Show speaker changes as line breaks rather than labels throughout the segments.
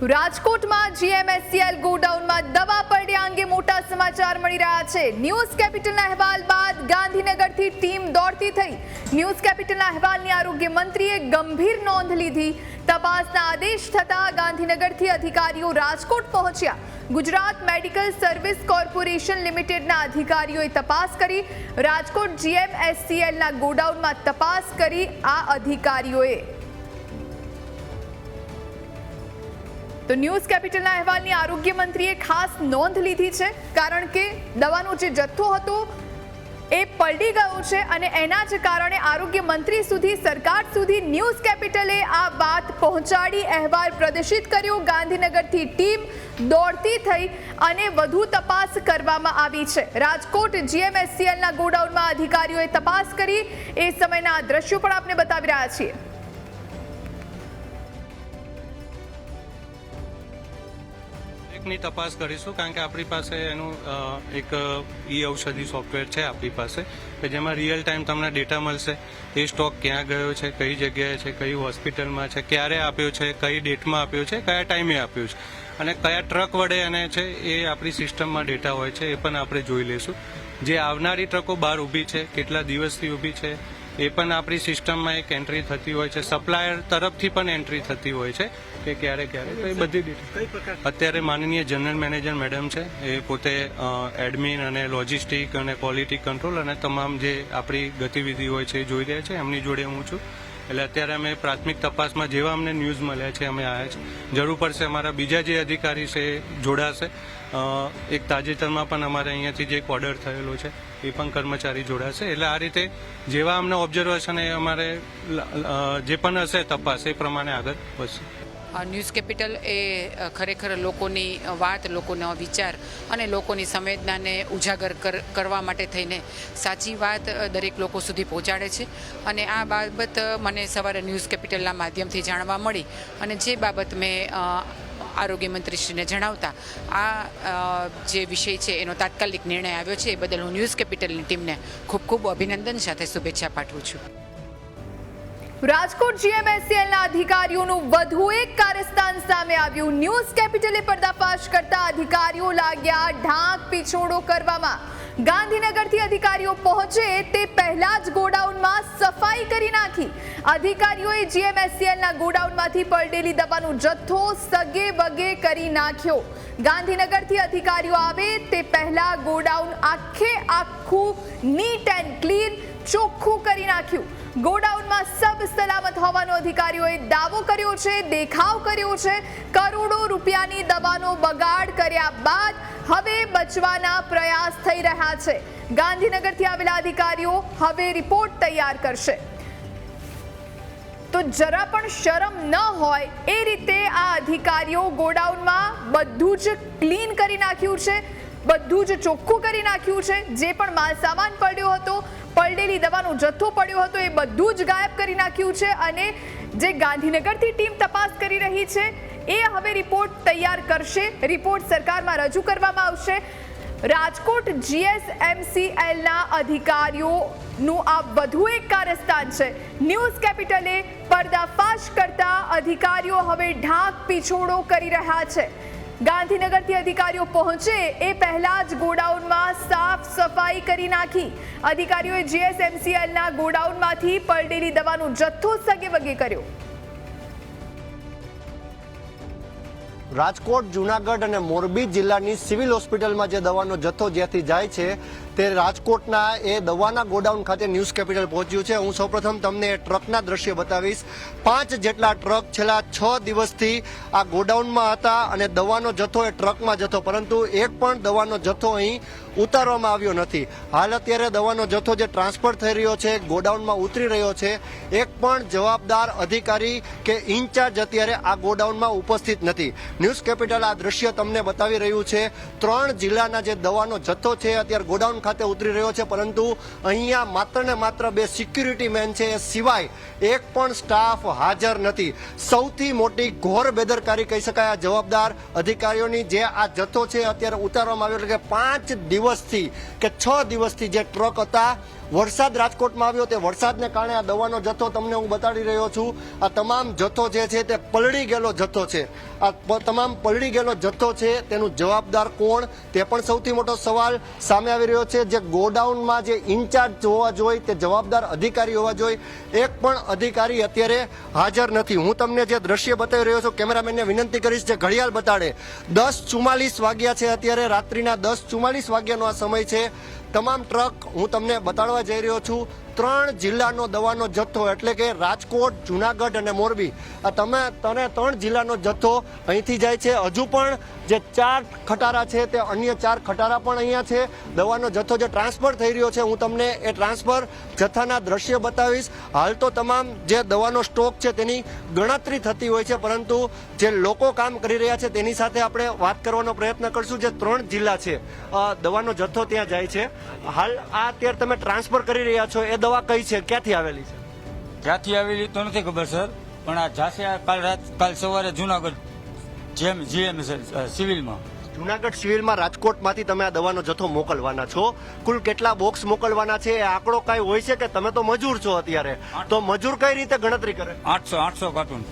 રાજકોટમાં જીએમએસસીએલ ગોડાઉનમાં દવા પડ્યા અંગે મોટા સમાચાર મળી રહ્યા છે. ન્યૂઝ કેપિટલના અહેવાલ બાદ ગાંધીનગરથી ટીમ દોડતી થઈ. ન્યૂઝ કેપિટલના અહેવાલની આરોગ્ય મંત્રીએ ગંભીર નોંધ લીધી. તપાસના આદેશ થતા ગાંધીનગરથી અધિકારીઓ રાજકોટ પહોંચ્યા. ગુજરાત મેડિકલ સર્વિસ કોર્પોરેશન લિમિટેડના અધિકારીઓએ તપાસ કરી. રાજકોટ જીએમએસસીએલના ગોડાઉનમાં તપાસ કરી આ અધિકારીઓએ. તો ન્યૂઝ કેપિટલના અહેવાલની આરોગ્ય મંત્રીએ ખાસ નોંધ લીધી છે, કારણ કે દવાનો જે જથ્થો હતો એ પલટી ગયો છે અને એના જ કારણે આરોગ્ય મંત્રી સુધી, સરકાર સુધી ન્યૂઝ કેપિટલે આ વાત પહોંચાડી, અહેવાલ પ્રદર્શિત કર્યો, ગાંધીનગરથી ટીમ દોડતી થઈ અને વધુ તપાસ કરવામાં આવી છે. રાજકોટ જીએમએસસીએલના ગોડાઉનમાં અધિકારીઓએ તપાસ કરી, એ સમયના દ્રશ્યો પણ આપને બતાવી રહ્યા છીએ.
એકની તપાસ કરીશું, કારણ કે આપણી પાસે એનું એક ઈ ઔષધિ સોફ્ટવેર છે આપણી પાસે, કે જેમાં રિયલ ટાઈમ તમને ડેટા મળશે, એ સ્ટોક ક્યાં ગયો છે, કઈ જગ્યાએ છે, કઈ હોસ્પિટલમાં છે, ક્યારે આપ્યો છે, કઈ ડેટમાં આપ્યો છે, કયા ટાઈમે આપ્યો છે, અને કયા ટ્રક વડે એને છે, એ આપણી સિસ્ટમમાં ડેટા હોય છે, એ પણ આપણે જોઈ લઈશું. જે આવનારી ટ્રકો બહાર ઊભી છે, કેટલા દિવસથી ઊભી છે એ પણ આપણી સિસ્ટમમાં એક એન્ટ્રી થતી હોય છે. સપ્લાયર તરફથી પણ એન્ટ્રી થતી હોય છે કે ક્યારે ક્યારે. તો એ બધી ડિટેલ અત્યારે માનનીય જનરલ મેનેજર મેડમ છે. એ પોતે એડમિન અને લોજિસ્ટિક અને ક્વોલિટી કંટ્રોલ અને તમામ જે આપણી ગતિવિધિ હોય છે એ જોઈ રહ્યા છે. એમની જોડે હું છું. એટલે અત્યારે અમે પ્રાથમિક તપાસમાં જેવા અમને ન્યૂઝ મળ્યા છે અમે આવ્યા છે જરૂર પડશે અમારા બીજા જે અધિકારી છે એ જોડાશે. એક તાજેતરમાં પણ અમારે અહીંયાથી જે એક ઓર્ડર થયેલો છે, એ પણ કર્મચારી જોડાશે. એટલે આ રીતે જેવા અમને ઓબ્ઝર્વેશન એ અમારે જે પણ હશે તપાસ, એ પ્રમાણે આગળ વધશે.
ન્યૂઝ કેપિટલ એ ખરેખર લોકોની વાત, લોકોનો વિચાર અને લોકોની સંવેદનાને ઉજાગર કર- કરવા માટે થઈને સાચી વાત દરેક લોકો સુધી પહોંચાડે છે. અને આ બાબત મને સવારે ન્યૂઝ કેપિટલના માધ્યમથી જાણવા મળી. અને જે બાબત મેં અ, આરોગ્ય મંત્રીશ્રીને જણાવતા. આ જે વિષય છે એનો તાત્કાલિક નિર્ણય આવ્યો છે એ બદલ હું ન્યૂઝ કેપિટલની ટીમને ખૂબ ખૂબ અભિનંદન સાથે શુભેચ્છા પાઠવું છું.
રાજકોટ જીએમએસસીએલના અધિકારીઓનું વધુ એક કારસ્તાન સામે આવ્યું. ન્યૂઝ કેપિટલે પર્દાફાશ કરતા અધિકારીઓ લાગ્યા ઢાંક પીછોડો કરવામાં. ગાંધીનગરથી અધિકારીઓ પહોંચે તે પહેલા જ ગોડાઉનમાં સફાઈ કરી નાખી. અધિકારીઓએ જીએમએસસીએલના ગોડાઉનમાંથી પલટેલી દવાનો જથ્થો સગે વગે કરી નાખ્યો. ગાંધીનગરથી અધિકારીઓ આવે તે પહેલા ગોડાઉન આખે આખું નીટ એન્ડ ક્લીન ચોખ્ખું કરી નાખ્યું. ગોડાઉનમાં સબ સલામત હોવાનો અધિકારીઓએ દાવો કર્યો છે, દેખાવ કર્યો છે. કરોડો રૂપિયાની દવાનો બગાડ કર્યા બાદ હવે બચવાના પ્રયાસ થઈ રહ્યા છે. ગાંધીનગરથી આવેલા અધિકારીઓ હવે રિપોર્ટ તૈયાર કરશે. તો જરા પણ શરમ ન હોય એ રીતે આ અધિકારીઓ ગોડાઉનમાં બધું જ ક્લીન કરી નાખ્યું છે, બધું જ ચોખ્ખું કરી નાખ્યું છે. જે પણ માલ સામાન પડ્યો હતો પલડેલી દવાનો જથ્થો પડ્યો હતો, એ બધું જ ગાયબ કરી નાખ્યું છે અને જે ગાંધીનગરથી ટીમ તપાસ કરી રહી છે એ હવે રિપોર્ટ તૈયાર કરશે. રિપોર્ટ સરકારમાં રજૂ કરવામાં આવશે. રાજકોટ જીએસએમસીએલના અધિકારીઓનું આ વધુ એક કારસ્તાન છે. ન્યૂઝ કેપિટલે પર્દાફાશ કરતા અધિકારીઓ હવે ઢાંક પીછોડો કરી રહ્યા છે. ગાંધીનગરથી અધિકારીઓ પહોંચે એ પહેલા જ ગોડાઉનમાં સાફ સફાઈ કરી નાખી. અધિકારીઓએ જીએસએમસીએલના ગોડાઉનમાંથી પલટેલી દવાનો જથ્થો સગે વગે કર્યો.
રાજકોટ, જુનાગઢ અને મોરબી જિલ્લાની સિવિલ હોસ્પિટલમાં જે દવાનો જથ્થો જ્યાંથી જાય છે, તે રાજકોટના એ દવાના ગોડાઉન ખાતે ન્યૂઝ કેપિટલ પહોંચ્યું છે. હું સૌપ્રથમ તમને ટ્રકના દ્રશ્ય બતાવીશ. પાંચ જેટલા ટ્રક છેલ્લા છ દિવસથી આ ગોડાઉનમાં હતા અને દવાનો જથ્થો એ ટ્રકમાં જથ્થો, પરંતુ એક પણ દવાનો જથ્થો અહીં ઉતારવામાં આવ્યો નથી. હાલ અત્યારે દવાનો જથ્થો જે ટ્રાન્સફર થઈ રહ્યો છે, ગોડાઉનમાં ઉતરી રહ્યો છે, એક પણ જવાબદાર અધિકારી કે ઇન્ચાર્જ અત્યારે આ ગોડાઉનમાં ઉપસ્થિત નથી. ન્યૂઝ કેપિટલ આ દ્રશ્ય તમને બતાવી રહ્યું છે. ત્રણ જિલ્લાના જે દવાનો જથ્થો છે, અત્યારે ગોડાઉન ખાતે ઉતરી રહ્યો છે, પરંતુ અહીંયા માત્ર ને માત્ર બે સિક્યુરિટી મેન છે, એ સિવાય એક પણ સ્ટાફ હાજર નથી. સૌથી મોટી ઘોર બેદરકારી કહી શકાય, આ જવાબદાર અધિકારીઓની જે આ જથ્થો છે, અત્યારે ઉતારવામાં આવ્યો એટલે કે પાંચ દિવસથી કે છ દિવસથી જે ટ્રક હતા વરસાદ રાજકોટમાં આવ્યો તે વરસાદને કારણે આ દવાનો જથ્થો તમને હું બતાડી રહ્યો છું. આ તમામ જથ્થો જે છે તે પલળી ગયેલો જથ્થો છે. આ તમામ પલળી ગયેલો જથ્થો છે તેનું જવાબદાર કોણ? તે પણ સૌથી મોટો સવાલ સામે આવી રહ્યો છે. જે ગોડાઉનમાં જે ઇન્ચાર્જ હોવા જોઈએ, તે જવાબદાર અધિકારી હોવા જોઈએ. એક પણ અધિકારી અત્યારે હાજર નથી. હું તમને જે દ્રશ્ય બતાવી રહ્યો છું, કેમેરામેનને વિનંતી કરીશ જે ઘડિયાળ બતાડે. દસ ચુમ્માલીસ વાગ્યા છે અત્યારે, રાત્રિના દસ ચુમ્માલીસ વાગ્યાનો આ સમય છે. તમામ ટ્રક હું તમને બતાડવા જઈ રહ્યો છું. ત્રણ જિલ્લાનો દવાનો જથ્થો એટલે કે રાજકોટ, જુનાગઢ અને મોરબી. તમે, તને ત્રણ જિલ્લાનો જથ્થો અહીંથી જાય છે. હજુ પણ જે ચાર ખટારા છે તે અન્ય ચાર ખટારા પણ અહીંયા છે. દવાનો જથ્થો જે ટ્રાન્સફર થઈ રહ્યો છે, હું તમને એ ટ્રાન્સફર જથ્થાના દ્રશ્ય બતાવીશ. હાલ તો તમામ જે દવાનો સ્ટોક છે તેની ગણતરી થતી હોય છે, પરંતુ જે લોકો કામ કરી રહ્યા છે તેની સાથે આપણે વાત કરવાનો પ્રયત્ન કરશું. જે ત્રણ જિલ્લા છે દવાનો જથ્થો ત્યાં જાય છે. હાલ આ અત્યારે તમે ટ્રાન્સફર કરી રહ્યા છો, એ દવા કઈ છે? ક્યાંથી આવેલી છે?
ક્યાંથી આવેલી તો નથી ખબર સર. પણ આ ઝાંસી આ કાલ રાત કાલ સવારે જુનાગઢ જેમ જીએમ સિવિલમાં.
જુનાગઢ સિવિલમાં રાજકોટમાંથી તમે આ દવાનો જથ્થો મોકલવાના છો. કુલ કેટલા બોક્સ મોકલવાના છે? એ આંકડો કઈ હોય છે કે તમે તો મજૂર છો અત્યારે? તો મજૂર કઈ રીતે ગણતરી કરે?
આઠસો આઠસો કાર્ટૂન.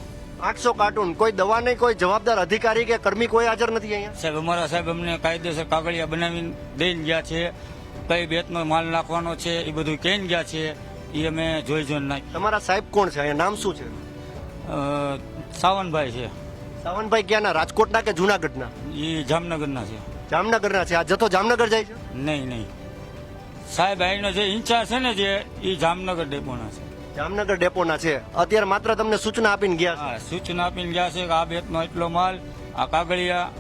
આઠસો કાર્ટૂન. કોઈ દવા નહીં કોઈ જવાબદાર અધિકારી કે કર્મી કોઈ હાજર નથી અહીંયા?
સાહેબ અમારા સાહેબ અમને કાયદેસર કાગળિયા બનાવીને દઈને ગયા છે. કઈ બેતનો માલ નાખવાનો છે એ બધું કહીને ગયા છે એ અમે જોઈ જોઈને નાખી.
તમારા સાહેબ કોણ છે? અહીંયા નામ શું છે?
સાવનભાઈ છે.
સાવનભાઈ ક્યાંના? રાજકોટના કે જુનાગઢના?
એ જામનગરના છે.
જામનગરના છે. આ જથ્થો જામનગર જાય છે?
નહીં નહીં. સાહેબ અહીંનો જે ઇન્ચાર્જ છે ને જે એ જામનગર ડેપોના છે.
જામનગર ડેપોના છે. અત્યારે માત્ર તમને સૂચના આપીને ગયા છે?
હા સૂચના આપીને ગયા છે કે આ બેતનો એટલો માલ આ કાગળિયા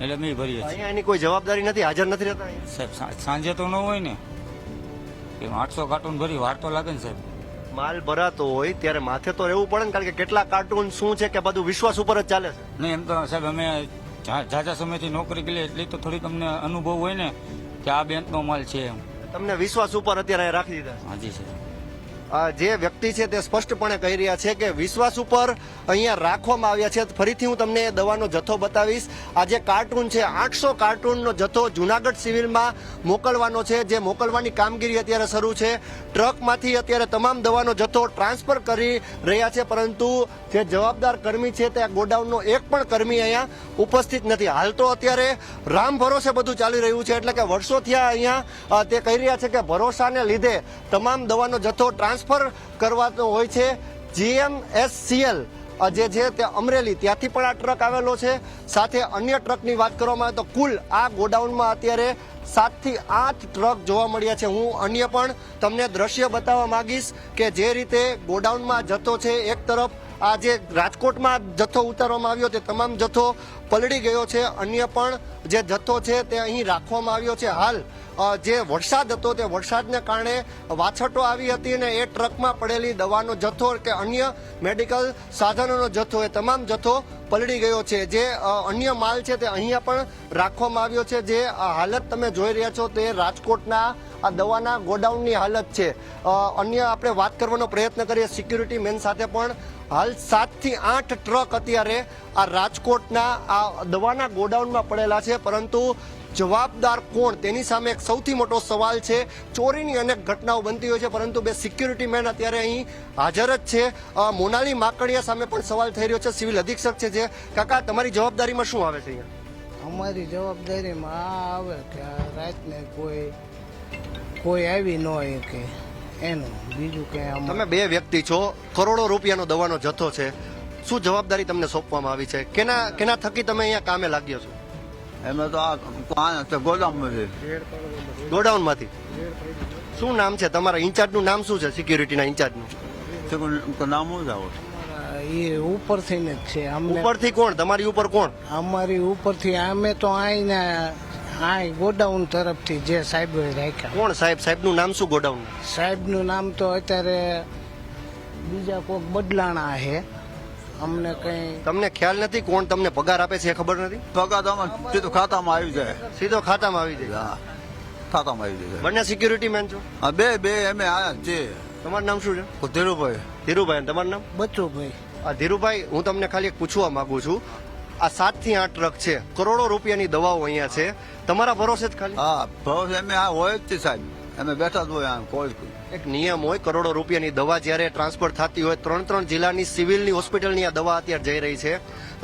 એટલે અમે ભરીએ છીએ.
અહીંયા એની કોઈ જવાબદારી નથી હાજર નથી રહેતા
સાહેબ સાંજે તો ન હોય ને. કે આઠસો કાર્ટૂન ભરી વાર તો લાગે ને સાહેબ.
માલ ભરાતો હોય ત્યારે માથે તો રહેવું પડે ને કારણ કે કેટલા કાર્ટૂન શું છે કે બધું વિશ્વાસ ઉપર જ ચાલે છે.
નહીં એમ તો સાહેબ અમે ઝાઝા સમયથી નોકરી કરી એટલે તો થોડીક તમને અનુભવ હોય ને કે આ બેંકનો માલ છે એમ.
તમને વિશ્વાસ ઉપર અત્યારે રાખી દીધા.
હાજી સાહેબ.
જે વ્યક્તિ છે તે સ્પષ્ટપણે કહી રહ્યા છે કે વિશ્વાસ ઉપર અહીંયા રાખવામાં આવ્યા છે. ફરીથી હું તમને દવાનો જથ્થો બતાવીશ. આ જે કાર્ટૂન છે, આઠસો કાર્ટૂનનો જથ્થો જુનાગઢ સિવિલમાં મોકલવાનો છે. જે મોકલવાની કામગીરી અત્યારે શરૂ છે. ટ્રકમાંથી અત્યારે તમામ દવાનો જથ્થો ટ્રાન્સફર કરી રહ્યા છે, પરંતુ જે જવાબદાર કર્મી છે તે ગોડાઉનનો એક પણ કર્મી અહીંયા ઉપસ્થિત નથી. હાલ તો અત્યારે રામ ભરોસે બધું ચાલી રહ્યું છે, એટલે કે વર્ષોથી અહીંયા તે કહી રહ્યા છે કે ભરોસાને લીધે તમામ દવાનો જથ્થો ટ્રાન્સફર કરવાનો હોય છે. જીએમએસસીએલ જે છે તે અમરેલી, ત્યાંથી પણ આ ટ્રક આવેલો છે. સાથે અન્ય ટ્રકની વાત કરવામાં આવે તો કુલ આ ગોડાઉનમાં અત્યારે સાતથી આઠ ટ્રક જોવા મળ્યા છે. હું અન્ય પણ તમને દ્રશ્ય બતાવવા માંગીશ કે જે રીતે ગોડાઉનમાં જતો છે એક તરફ આ જે રાજકોટમાં જથ્થો ઉતારવામાં આવ્યો તે તમામ જથ્થો પલળી ગયો છે. અન્ય પણ જે જથ્થો છે તે અહીં રાખવામાં આવ્યો છે. હાલ જે વરસાદ હતો તે વરસાદને કારણે વાછટો આવી હતી અને એ ટ્રકમાં પડેલી દવાનો જથ્થો કે અન્ય મેડિકલ સાધનોનો જથ્થો એ તમામ જથ્થો પલળી ગયો છે. જે અન્ય માલ છે તે અહીંયા પણ રાખવામાં આવ્યો છે. જે હાલત તમે જોઈ રહ્યા છો તે રાજકોટના આ દવાના ગોડાઉનની હાલત છે. અન્ય આપણે વાત કરવાનો પ્રયત્ન કરીએ સિક્યુરિટી મેન સાથે પણ. હાલ સાતથી આઠ ટ્રક અત્યારે આ રાજકોટના આ દવાના ગોડાઉનમાં પડેલા છે. પરંતુ જવાબદાર કોણ? તેની સામે એક સૌથી મોટો સવાલ છે. ચોરીની અનેક ઘટનાઓ બનતી હોય છે, પરંતુ બે સિક્યુરિટી મેન અત્યારે અહીં હાજર જ છે. મોનાલી માકડિયા સામે પણ સવાલ થઈ રહ્યો છે. સિવિલ અધિક્ષક છે જે. કાકા, તમારી જવાબદારીમાં શું આવે છે અહીંયા?
અમારી જવાબદારીમાં આ આવે કે રાતને કોઈ કોઈ આવી ન હોય કે એનું. બીજું કે આમાં
તમે બે વ્યક્તિ છો કરોડો રૂપિયાનો દવાનો જથ્થો છે. શું જવાબદારી તમને સોંપવામાં આવી છે? કેના કેના થકી તમે અહીંયા કામે લાગ્યો છો?
એમાં તો આ ગોડાઉનમાંથી છે?
ગોડાઉનમાંથી. શું નામ છે? તમારા ઇન્ચાર્જનું નામ શું છે? સિક્યુરિટીના ઇન્ચાર્જનું?
તે નામ શું જાવ
અમારા એ ઉપરથી જ છે. અમને
ઉપરથી કોણ? તમારી ઉપર કોણ?
અમારી ઉપરથી અમે તો આઈને આ ગોડાઉન તરફથી જે સાહેબ રાખ્યા.
કોણ સાહેબ? સાહેબનું નામ શું ગોડાઉન?
સાહેબનું નામ તો અત્યારે બીજા કોઈક બદલાણા છે અમને કઈ
તમને ખ્યાલ નથી કોણ તમને પગાર આપે છે એ ખબર નથી?
પગાર તો સીધો સીધું ખાતામાં આવી જાય.
સીધો ખાતામાં આવી જાય?
હા. ખાતામાં આવી જાય.
બંને સિક્યુરિટી મેન છો?
હા બે બે એમ આયા જ છે
તમારું નામ શું છે?
ધીરુભાઈ.
ધીરુભાઈ તમારું નામ?
બચુભાઈ.
આ ધીરુભાઈ હું તમને ખાલી પૂછવા માંગુ છું. આ સાતથી આઠ ટ્રક છે. કરોડો રૂપિયાની દવાઓ અહીંયા છે. તમારા ભરોસે જ ખાલી?
હા ભરોસે અમે આ હોય જ છે સાહેબ. અમે બેઠા જ હોય આમ કોઈ
એક નિયમ હોય કરોડો રૂપિયાની દવા જ્યારે ટ્રાન્સફર થતી હોય ત્રણ ત્રણ જિલ્લાની સિવિલની હોસ્પિટલની આ દવા અત્યારે જઈ રહી છે.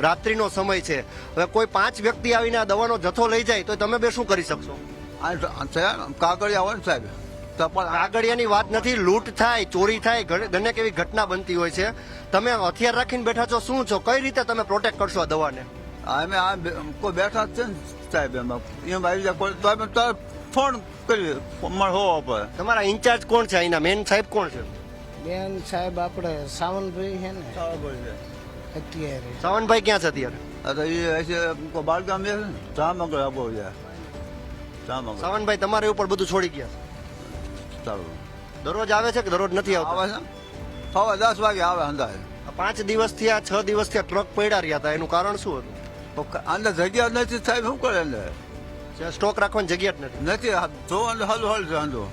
રાત્રિનો સમય છે. હવે કોઈ પાંચ વ્યક્તિ આવીને આ દવાનો જથ્થો લઈ જાય તો તમે બે શું કરી શકશો?
કાગળિયા હોય ને સાહેબ. તો પણ આ-
કાગળિયાની વાત નથી. લૂંટ થાય ચોરી થાય ગમે કેવી ઘટના બનતી હોય છે. તમે હથિયાર રાખીને બેઠા છો શું છો? કઈ રીતે તમે પ્રોટેક્ટ કરશો આ દવાને?
આ અમે આ કોઈ બેઠા જ છે ને સાહેબ એમાં. એમ આવી જાય તો ફોન કરી મળો પડે
તમારા ઇન્ચાર્જ કોણ છે? અહીંના મેન સાહેબ કોણ છે?
બેન સાહેબ આપણે સાવનભાઈ છે ને.
બરાબર
અત્યારે.
સાવનભાઈ ક્યાં છે અત્યારે?
આ તો એ બાળગામ છે ને જામનગર આપો છે. જામનગર.
સાવનભાઈ તમારે ઉપર બધું છોડી ગયા છે દરરોજ આવે છે કે દરરોજ નથી
આવે
આવતા
છે. સવા દસ વાગે આવે અંદાજે
પાંચ દિવસથી આ છ દિવસથી આ ટ્રક પડ્યા રહ્યા હતા. એનું કારણ શું હતું?
અંદર જગ્યા નથી સાહેબ શું કરે અંદર?
જે સ્ટોક રાખવાની જગ્યા જ નથી.
નથી આ જો અંદર હલ હલ અંદર.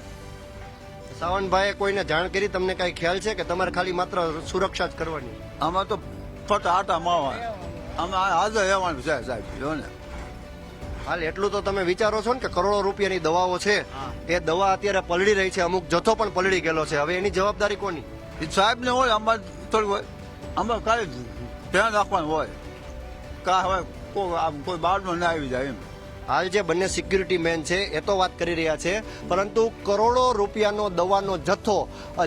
સાવનભાઈએ કોઈને જાણ કરી તમને કઈ ખ્યાલ છે કે તમારે ખાલી માત્ર સુરક્ષા જ કરવાની?
આમાં તો ફટા આટા માવા આમાં હાજર રહેવાનું છે સાહેબ જો ને.
હાલ એટલું તો તમે વિચારો છો ને કે કરોડો રૂપિયાની દવાઓ છે. એ દવા અત્યારે પલળી રહી છે અમુક જથ્થો પણ પલળી ગયેલો છે. હવે એની જવાબદારી કોની?
એ સાહેબ ને હોય આમાં થોડી હોય. આમાં ખાલી ધ્યાન રાખવાનું હોય. કા હવે કોઈ આમ કોઈ બહારનો ના આવી જાય એમ.
હાલ જે બંને સિક્યુરિટી મેન છે, એ તો વાત કરી રહ્યા છે. પરંતુ કરોડો રૂપિયાનો દવાનો જથ્થો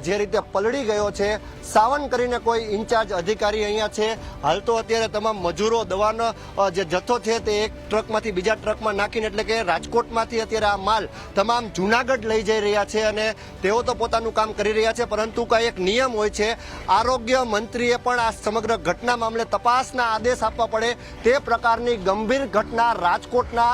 જે રીતે પલળી ગયો છે, સાવન કરીને કોઈ ઇન્ચાર્જ અધિકારી અહીંયા છે. હાલ તો અત્યારે તમામ મજૂરો દવાનો જે જથ્થો છે તે એક ટ્રકમાંથી બીજા ટ્રકમાં નાખીને એટલે કે રાજકોટમાંથી અત્યારે આ માલ તમામ જુનાગઢ લઈ જઈ રહ્યા છે અને તેઓ તો પોતાનું કામ કરી રહ્યા છે. પરંતુ કઈ એક નિયમ હોય છે, આરોગ્ય મંત્રીએ પણ આ સમગ્ર ઘટના મામલે તપાસના આદેશ આપવા પડે તે પ્રકારની ગંભીર ઘટના રાજકોટના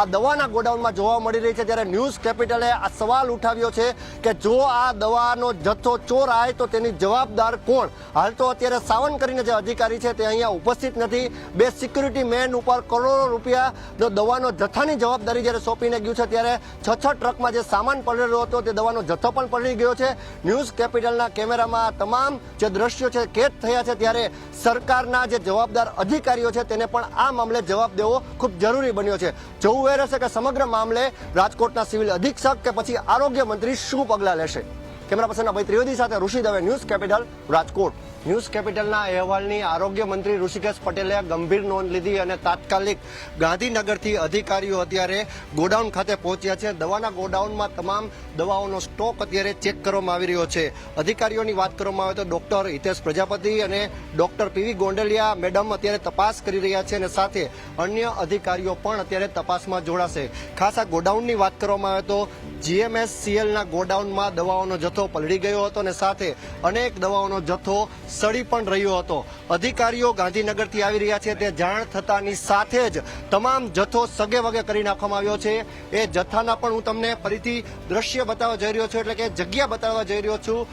આ દવાના ગોડાઉનમાં જોવા મળી રહી છે ત્યારે ન્યૂઝ કેપિટલે આ સવાલ ઉઠાવ્યો છે કે જો આ દવાનો જથ્થો ચોરાય તો તેની જવાબદાર કોણ? હાલ તો અત્યારે સાવન કરીને જે અધિકારી છે તે અહીંયા ઉપસ્થિત નથી. બે સિક્યુરિટી મેન ઉપર કરોડો રૂપિયા દવાનો જથ્થાની જવાબદારી જ્યારે સોંપીને ગયું છે ત્યારે છ છ ટ્રકમાં જે સામાન પડેલો હતો તે દવાનો જથ્થો પણ પડી ગયો છે. ન્યૂઝ કેપિટલના કેમેરામાં તમામ જે દ્રશ્યો છે, કેદ થયા છે ત્યારે સરકારના જે જવાબદાર અધિકારીઓ છે તેને પણ આ મામલે જવાબ દેવો ખૂબ જરૂરી બન્યો છે. જોવું એ રહેશે કે સમગ્ર મામલે રાજકોટના સિવિલ અધિક્ષક કે પછી આરોગ્ય મંત્રી શું પગલાં લેશે? કેમેરા પર્સન અભય ત્રિવેદી સાથે Rishi Dave news capital, Rajkot. News કેપિટલના અહેવાલની આરોગ્ય મંત્રી ઋષિકેશ પટેલે ગંભીર નોંધ લીધી અને તાત્કાલિક ગાંધીનગરથી અધિકારીઓ અત્યારે ગોડાઉન ખાતે પહોંચ્યા છે. દવાના ગોડાઉનમાં તમામ દવાઓનો સ્ટોક અત્યારે ચેક કરવામાં આવી રહ્યો છે. અધિકારીઓની વાત કરવામાં આવે તો ડોક્ટર હિતેશ પ્રજાપતિ અને ડોક્ટર પીવી ગોંડલિયા મેડમ અત્યારે તપાસ કરી રહ્યા છે અને સાથે અન્ય અધિકારીઓ પણ અત્યારે તપાસમાં જોડાશે. ખાસ આ ગોડાઉનની વાત કરવામાં આવે તો જીએમએસસીએલના ગોડાઉનમાં દવાઓનો જથ્થો પલળી ગયો હતો અને સાથે અનેક દવાઓનો જથ્થો સડી પણ રહ્યો હતો. અધિકારીઓ ગાંધીનગરથી આવી રહ્યા છે. તે જાણ થતાની સાથે જ તમામ જથ્થો સગે વગે કરી નાખવામાં આવ્યો છે. એ જથ્થાના પણ હું તમને ફરીથી દ્રશ્ય બતાવવા જઈ રહ્યો છું. એટલે કે જગ્યા બતાવવા જઈ રહ્યો છું.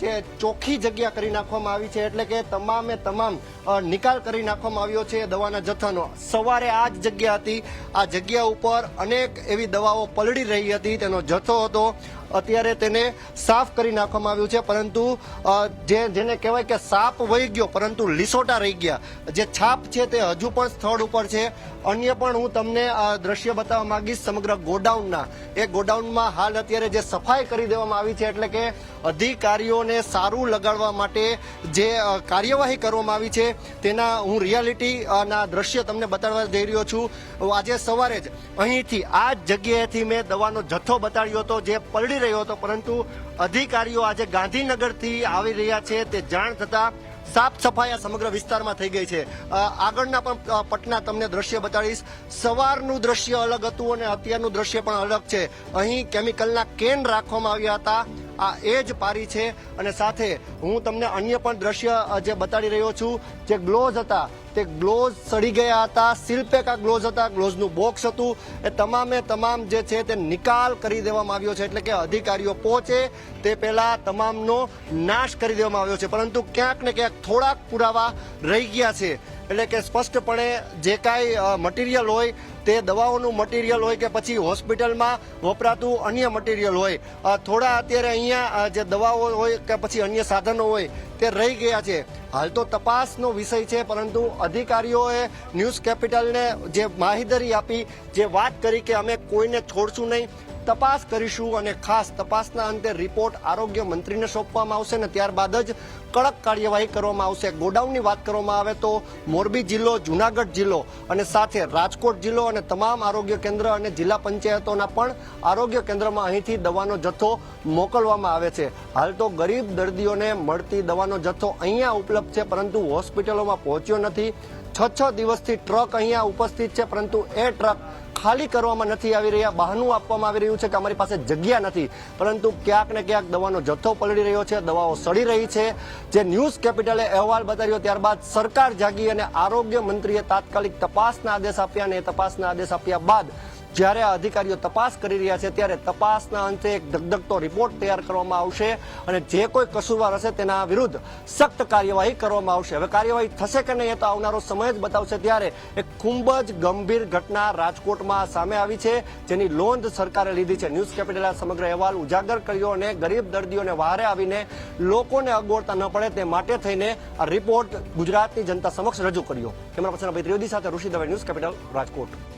જે ચોખ્ખી જગ્યા કરી નાખવામાં આવી છે. એટલે કે તમામે તમામ નિકાલ કરી નાખવામાં આવ્યો છે દવાના જથ્થાનો. સવારે આ જ જગ્યા હતી. આ જગ્યા ઉપર અનેક એવી દવાઓ પલળી રહી હતી. તેનો જથ્થો હતો અત્યારે તેને સાફ કરી નાખવામાં આવ્યું છે, પરંતુ જે, જેને કહેવાય કે સાપ વહી ગયો, પરંતુ લીસોટા રહી ગયા. જે છાપ છે તે હજુ પણ સ્થળ ઉપર છે. અન્ય પણ હું તમને આ દ્રશ્ય બતાવવા માંગીશ સમગ્ર ગોડાઉનના. એ ગોડાઉનમાં હાલ અત્યારે જે સફાઈ કરી દેવામાં આવી છે, એટલે કે અધિકારીઓને સારું લગાડવા માટે જે કાર્યવાહી કરવામાં આવી છે, તેના હું રિયાલિટીના દ્રશ્ય તમને બતાડવા જઈ રહ્યો છું. આજે સવારે જ અહીંથી આ જગ્યાએથી મેં દવાનો જથ્થો બતાડ્યો હતો, જે પલળી રહ્યો હતો, પરંતુ અધિકારીઓ આજે ગાંધીનગરથી આવી રહ્યા છે. તે જાણ થતા સાફ સફાઈ આ સમગ્ર વિસ્તારમાં થઈ ગઈ છે. આગળના પણ પટના તમને દ્રશ્ય બતાડીશ. સવારનું દ્રશ્ય અલગ હતું અને અત્યારનું દ્રશ્ય પણ અલગ છે. અહીં કેમિકલના કેન રાખવામાં આવ્યા હતા. આ એ જ પારી છે અને સાથે હું તમને અન્ય પણ દ્રશ્ય જે બતાડી રહ્યો છું, જે ગ્લોઝ હતા, તે ગ્લોઝ સડી ગયા હતા સિલ્પેકા ગ્લોઝ હતા, ગ્લોઝનું બોક્સ હતું, એ તમામે તમામ જે છે તે નિકાલ કરી દેવામાં આવ્યો છે, એટલે કે અધિકારીઓ પહોંચે, તે પહેલાં તમામનો નાશ કરી દેવામાં આવ્યો છે, પરંતુ ક્યાંક ને ક્યાંક થોડાક પુરાવા રહી ગયા છે, એટલે કે સ્પષ્ટપણે જે કાંઈ મટીરિયલ હોય તે દવાઓનું મટીરિયલ હોય કે પછી હોસ્પિટલમાં વપરાતું અન્ય મટીરિયલ હોય થોડા અત્યારે અહીંયા જે દવાઓ હોય કે પછી અન્ય સાધનો હોય, તે રહી ગયા છે. હાલ તો તપાસનો વિષય છે, પરંતુ અધિકારીઓએ ન્યૂઝ કેપિટલને જે માહિતી આપી, જે વાત કરી કે અમે કોઈને છોડશું નહીં તપાસ કરીશું અને ખાસ તપાસના અંતે રિપોર્ટ આરોગ્ય મંત્રીને સોંપવામાં આવશે અને ત્યારબાદ જ કડક કાર્યવાહી કરવામાં આવશે. ગોડાઉનની વાત કરવામાં આવે તો મોરબી જિલ્લો, જુનાગઢ જિલ્લો અને સાથે રાજકોટ જિલ્લો અને તમામ આરોગ્ય કેન્દ્ર અને જિલ્લા પંચાયતોના પણ આરોગ્ય કેન્દ્રમાં અહીંથી દવાનો જથ્થો મોકલવામાં આવે છે. હાલ તો ગરીબ દર્દીઓને મળતી દવાનો જથ્થો અહીંયા ઉપલબ્ધ છે, પરંતુ હોસ્પિટલોમાં પહોંચ્યો નથી. છ છ દિવસથી ટ્રક અહીંયા ઉપસ્થિત છે, પરંતુ એ ટ્રક ખાલી કરવામાં નથી આવી રહ્યા. બહાનું આપવામાં આવી રહ્યું છે કે અમારી પાસે જગ્યા નથી. પરંતુ ક્યાંક ને ક્યાંક દવાનો જથ્થો પલળી રહ્યો છે, દવાઓ સડી રહી છે. જે ન્યૂઝ કેપિટલે અહેવાલ બતાવ્યો ત્યારબાદ સરકાર જાગી અને આરોગ્ય મંત્રીએ તાત્કાલિક તપાસના આદેશ આપ્યા અને એ તપાસના આદેશ આપ્યા બાદ જ્યારે આ અધિકારીઓ તપાસ કરી રહ્યા છે, ત્યારે તપાસના અંતે એક ધગધગતો રિપોર્ટ તૈયાર કરવામાં આવશે અને જે કોઈ કસૂરવાર હશે તેના વિરુદ્ધ સખ્ત કાર્યવાહી કરવામાં આવશે. હવે કાર્યવાહી થશે કે નહીં એ તો આવનારો સમય જ બતાવશે, ત્યારે એક ખૂબ જ ગંભીર ઘટના રાજકોટમાં સામે આવી છે, જેની લોંધ સરકારે લીધી છે. ન્યૂઝ કેપિટલે સમગ્ર અહેવાલ ઉજાગર કર્યો અને ગરીબ દર્દીઓને વહારે આવીને લોકોને અગવડતા ન પડે તે માટે થઈને આ રિપોર્ટ ગુજરાતની જનતા સમક્ષ રજૂ કર્યો. કેમેરા પર્સન અભય ત્રિવેદી સાથે ઋષિ દવે, ન્યૂઝ કેપિટલ રાજકોટ.